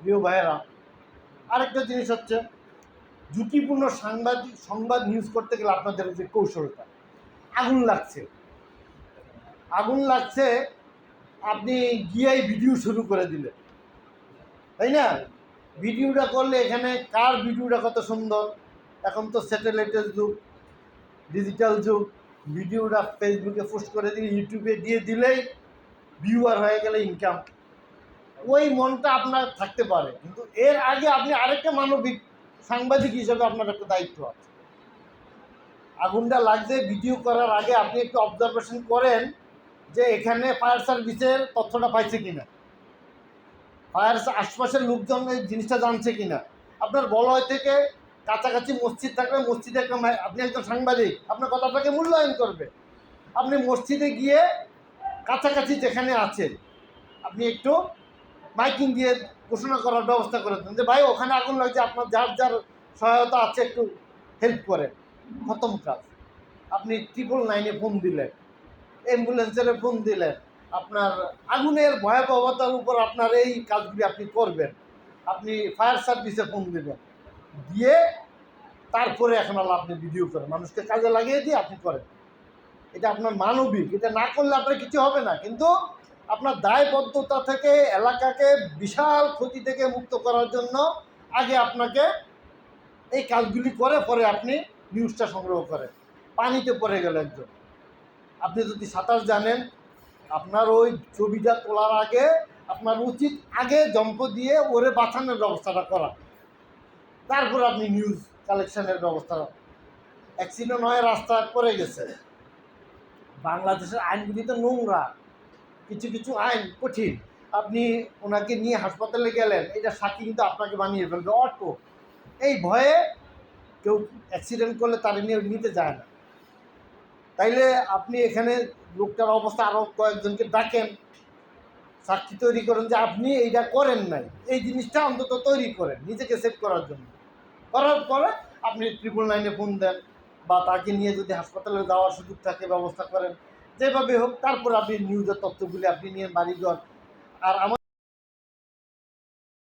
প্রিয় ভাইয়েরা, আরেকটা জিনিস হচ্ছে, ঝুঁকিপূর্ণ সাংবাদিক, সংবাদ নিউজ করতে গেলে আপনাদের যে কৌশলটা, আগুন লাগছে। আগুন লাগছে, আপনি গিয়েই ভিডিও শুরু করে দিলেন। তাই না? ভিডিওটা করলে এখানে কার ভিডিওটা কত সুন্দর? এখন তো স্যাটেলাইটের যুগ ডিজিটাল যুগ। ভিডিওটা ফেসবুকে পোস্ট করে দিলে ইউটিউবে দিয়ে দিলেই ভিউয়ার হয়ে গেলে ইনকাম ওই মনটা আপনার থাকতে পারে। কিন্তু এর আগে আপনি আরেকটা মানবিক সাংবাদিক হিসেবে আপনার একটা দায়িত্ব আছে। আগুনটা লাগছে ভিডিও করার আগে আপনি একটু অবজারভেশন করেন যে এখানে ফায়ার সার্ভিসের তথ্যটা পাইছে কিনা। ফায়ার আশপাশের লোকজন এই জিনিসটা জানছে কিনা। আপনার বলয় থেকে কাছাকাছি মসজিদ থাকলে মসজিদে একটা আপনি একজন সাংবাদিক, আপনার কথাটাকে মূল্যায়ন করবে। আপনি মসজিদে গিয়ে কাছাকাছি যেখানে আছেন, আপনি একটু মাইকিং দিয়ে ঘোষণা করার ব্যবস্থা করে দেন যে, ভাই, ওখানে আগুন লাগছে, আপনার যার যার সহায়তা আছে, একটু হেল্প করেন। খতম কাজ। আপনি ট্রিপল নাইনে ফোন দিলেন অ্যাম্বুলেন্সের ফোন দিলেন, আপনার আগুনের ভয়াবহতার উপর আপনার এই কাজগুলি আপনি করবেন। আপনি ফায়ার সার্ভিসে ফোন দিবেন। দিয়ে তারপরে এখন আল্লাহ আপনি ভিডিও করেন। মানুষকে কাজে লাগিয়ে দিয়ে আপনি করেন। এটা আপনার মানবিক। এটা না করলে আপনার কিছু হবে না। কিন্তু আপনার দায়বদ্ধতা থেকে এলাকাকে বিশাল ক্ষতি থেকে মুক্ত করার জন্য আগে আপনাকে এই কাজগুলি করে পরে আপনি নিউজটা সংগ্রহ করেন। পানিতে পড়ে গেল একজন। আপনি যদি সাঁতার জানেন, আপনার ওই ছবিটা তোলার আগে আপনার উচিত আগে জম্প দিয়ে ওরে বাঁচানোর ব্যবস্থাটা করা। তারপর আপনি নিউজ কালেকশনের ব্যবস্থা অ্যাক্সিডেন্ট হয় রাস্তা পড়ে গেছে। বাংলাদেশের আইনগুলি তো নোংরা। কিছু কিছু আইন কঠিন। আপনি ওনাকে নিয়ে হাসপাতালে গেলেন, এটা সাক্ষী কিন্তু আপনাকে বানিয়ে ফেলবে অটো এই ভয়ে কেউ অ্যাক্সিডেন্ট করলে তারা নিয়ে নিতে যায় না। তাইলে আপনি এখানে লোকটার অবস্থা আরও কয়েকজনকে ডাকেন, সাক্ষী তৈরি করেন যে আপনি এইটা করেন নাই। এই জিনিসটা অন্তত তৈরি করেন, নিজেকে সেভ করার জন্য। করার পরে আপনি ট্রিপল নাইনে ফোন দেন, বা তাকে নিয়ে যদি হাসপাতালে যাওয়ার সুযোগ থাকে, ব্যবস্থা করেন। যেভাবে হোক তারপর আপনি নিউজের তথ্যগুলি আপনি নিয়ে বাড়িঘর আর আমার